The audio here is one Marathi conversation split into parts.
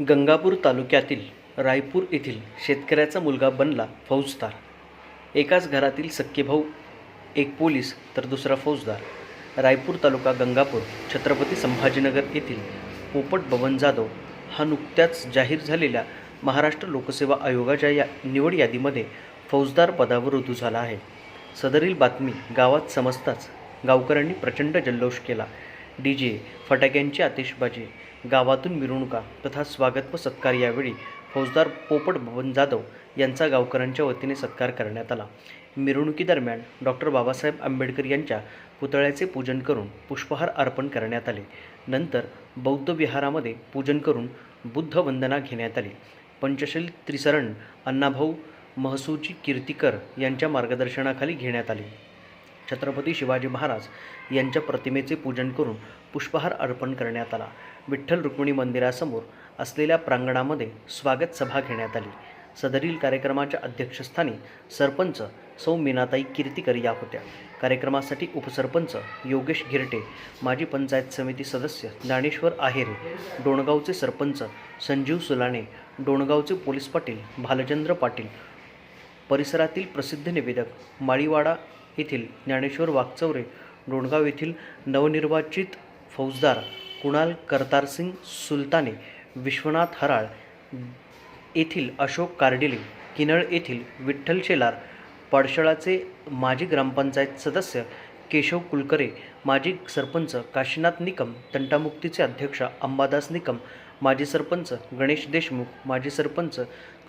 गंगापूर तालुक्यातील रायपूर येथील शेतकऱ्याचा मुलगा बनला फौजदार. एकाच घरातील सख्खे भाऊ एक पोलीस तर दुसरा फौजदार. रायपूर तालुका गंगापूर छत्रपती संभाजीनगर येथील पोपट बबन जाधव हा नुकत्याच जाहीर झालेल्या महाराष्ट्र लोकसेवा आयोगाच्या या निवड यादीमध्ये फौजदार पदावर रुजू झाला आहे. सदरील बातमी गावात समजताच गावकऱ्यांनी प्रचंड जल्लोष केला. डी जे फटाक्यांची आतिषबाजी गावातून मिरवणुका तथा स्वागत व सत्कार यावेळी फौजदार पोपट भवन जाधव यांचा गावकऱ्यांच्या वतीने सत्कार करण्यात आला. मिरवणुकीदरम्यान डॉक्टर बाबासाहेब आंबेडकर यांच्या पुतळ्याचे पूजन करून पुष्पहार अर्पण करण्यात आले. नंतर बौद्ध विहारामध्ये पूजन करून बुद्ध वंदना घेण्यात आली. पंचशील त्रिसरण अण्णाभाऊ महसूजी कीर्तिकर यांच्या मार्गदर्शनाखाली घेण्यात आले. छत्रपती शिवाजी महाराज यांच्या प्रतिमेचे पूजन करून पुष्पहार अर्पण करण्यात आला. विठ्ठल रुक्मिणी मंदिरासमोर असलेल्या प्रांगणामध्ये स्वागत सभा घेण्यात आली. सदरील कार्यक्रमाच्या अध्यक्षस्थानी सरपंच सौ मीनाताई कीर्तिकर या होत्या. कार्यक्रमासाठी उपसरपंच योगेश गिरटे माजी पंचायत समिती सदस्य ज्ञानेश्वर आहेरे डोणगावचे सरपंच संजीव सुलाणे डोणगावचे पोलीस पाटील भालचंद्र पाटील परिसरातील प्रसिद्ध निवेदक माळीवाडा येथील ज्ञानेश्वर वाघचौरे डोणगाव येथील नवनिर्वाचित फौजदार कुणाल करतारसिंग सुलताने विश्वनाथ हराळ येथील अशोक कार्डिले किनळ येथील विठ्ठल शेलार पडशळाचे माजी ग्रामपंचायत सदस्य केशव कुलकरे माजी सरपंच काशीनाथ निकम तंटामुक्तीचे अध्यक्ष अंबादास निकम माजी सरपंच गणेश देशमुख माजी सरपंच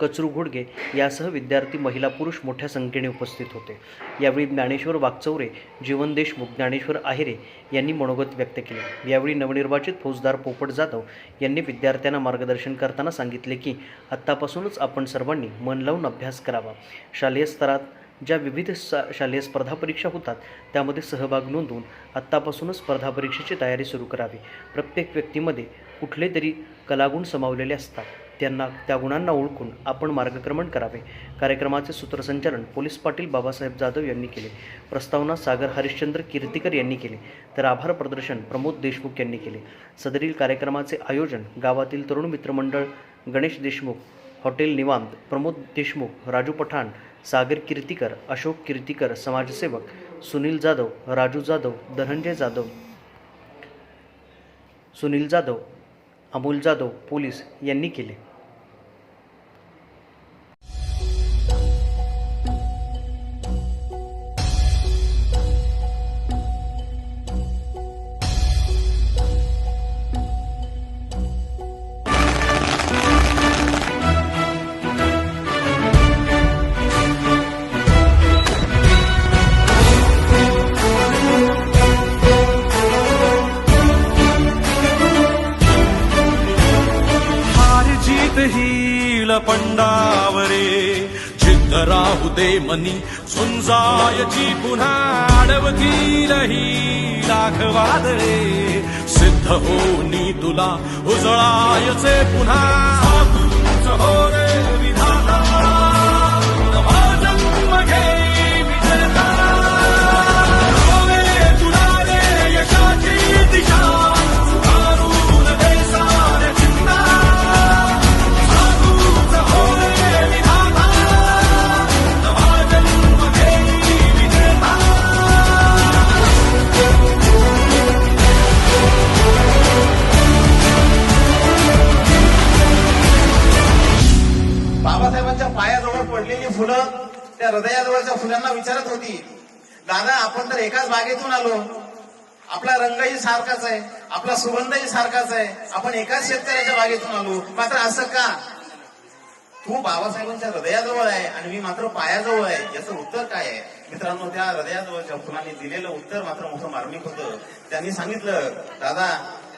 कचरू घोडगे यासह विद्यार्थी महिला पुरुष मोठ्या संख्येने उपस्थित होते. यावेळी ज्ञानेश्वर वागचौरे जीवन देशमुख ज्ञानेश्वर आहेरे यांनी मनोगत व्यक्त केले. यावेळी नवनिर्वाचित फौजदार पोपट जाधव यांनी विद्यार्थ्यांना मार्गदर्शन करताना सांगितले की आत्तापासूनच आपण सर्वांनी मन लावून अभ्यास करावा. शालेय स्तरात ज्या विविध सा शालेय स्पर्धा परीक्षा होतात त्यामध्ये सहभाग नोंदवून आत्तापासूनच स्पर्धा परीक्षेची तयारी सुरू करावी. प्रत्येक व्यक्तीमध्ये कुठले तरी कलागुण समावलेले असतात. त्यांना त्या गुणांना ओळखून आपण मार्गक्रमण करावे. कार्यक्रमाचे सूत्रसंचालन पोलीस पाटील बाबासाहेब जाधव यांनी केले. प्रस्तावना सागर हरिश्चंद्र कीर्तीकर यांनी केले. तर आभार प्रदर्शन प्रमोद देशमुख यांनी केले. सदरील कार्यक्रमाचे आयोजन गावातील तरुण मित्रमंडळ गणेश देशमुख हॉटेल निवांत प्रमोद देशमुख राजू पठाण सागर कीर्तिकर अशोक कीर्तिकर समाजसेवक सुनील जाधव राजू जाधव धनंजय जाधव सुनील जाधव अमोल जाधव पोलीस यांनी केले. जीत पंडावरे. जिद्द राहू दे मनी झुंजायची पुन्हा अडवतील ही लाख सिद्ध होनी तुला उजळायचे पुन्हा. हो त्या फुलांना विचारत होती दादा आपण तर एकाच बागेतून आलो. आपला रंगही सारखाच आहे आपला सुगंधही सारखाच आहे. आपण एकाच शेतकऱ्याच्या बागेतून आलो. मात्र असं का? तू बाबासाहेबांच्या हृदयाजवळ आहे आणि मी मात्र पायाजवळ आहे. याचं उत्तर काय आहे? मित्रांनो त्या हृदयाजवळच्या फुलांनी दिलेलं उत्तर मात्र मोठं मार्मिक होतं. त्यांनी सांगितलं दादा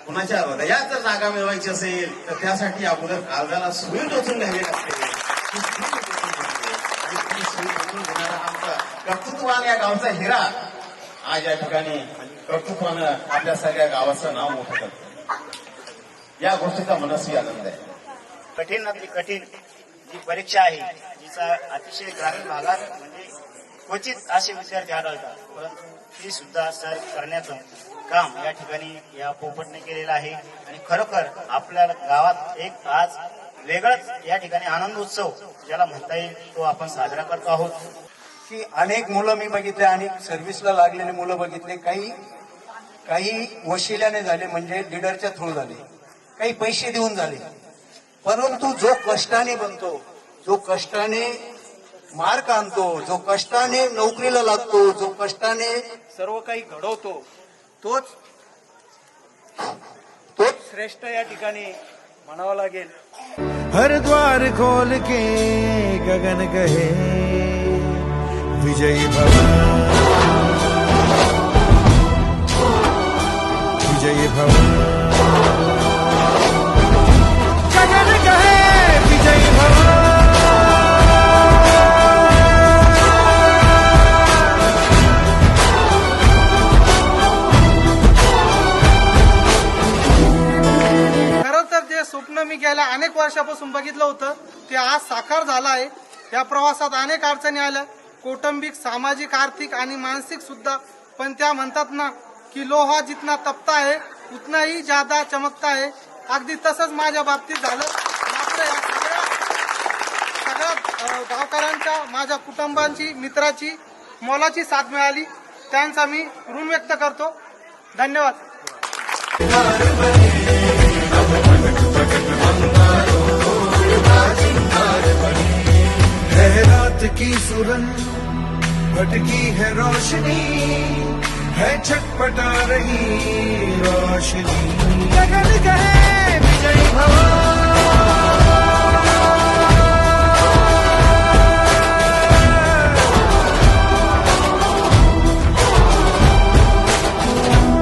कुणाच्या हृदयात जर जागा मिळवायची असेल तर त्यासाठी अगोदर काळजाला सुई टोचून घ्यावी लागते ती सुई टोचून घ्यावी. आणि ती घेणारा आमचा कर्तृत्वान या गावचा हिरा आज या ठिकाणी कर्तृत्वानं आपल्या सगळ्या गावाचं नाव मोठं करतो या गोष्टीचा मनस्वी आनंद आहे. कठीणातली कठीण जी परीक्षा आहे जिचा अतिशय ग्रामीण भागात म्हणजे क्वचित असे विद्यार्थी आढळतात. परंतु ती सुद्धा सर करण्याचं काम या ठिकाणी या पोपटने केलेलं आहे. आणि खरोखर आपल्या गावात एक आज वेगळाच या ठिकाणी आनंद उत्सव ज्याला म्हणता येईल तो आपण साजरा करतो आहोत. की अनेक मुलं मी बघितले अनेक सर्व्हिसला लागलेले मुलं बघितले. काही काही वशिल्याने झाले म्हणजे लिडरच्या थ्रू झाले. काही पैसे देऊन झाले. परंतु जो कष्टाने बनतो जो कष्टाने मार्क आणतो जो कष्टाने नोकरीला लागतो जो कष्टाने सर्व काही घडवतो तोच तोच श्रेष्ठ या ठिकाणी म्हणावं लागेल. हर द्वार खोल के गगन कहे विजयी भवन। वर्षापासून बघितलं होतं ते आज साकार झालं आहे या प्रवासात अनेक अडचणी आल्या. कौटुंबिक सामाजिक आर्थिक आणि मानसिक सुद्धा. पण त्या म्हणतात ना की लोहा जितना तपता आहे उतनाही ज्यादा चमकता आहे अगदी तसंच माझ्या बाबतीत झालं. मात्र या सगळ्या सगळ्या गावकऱ्यांच्या माझ्या कुटुंबांची मित्राची मोलाची साथ मिळाली. त्यांचा मी ऋण व्यक्त करतो. धन्यवाद. भटकी है रोशनी है छटपटा रही रोशनी।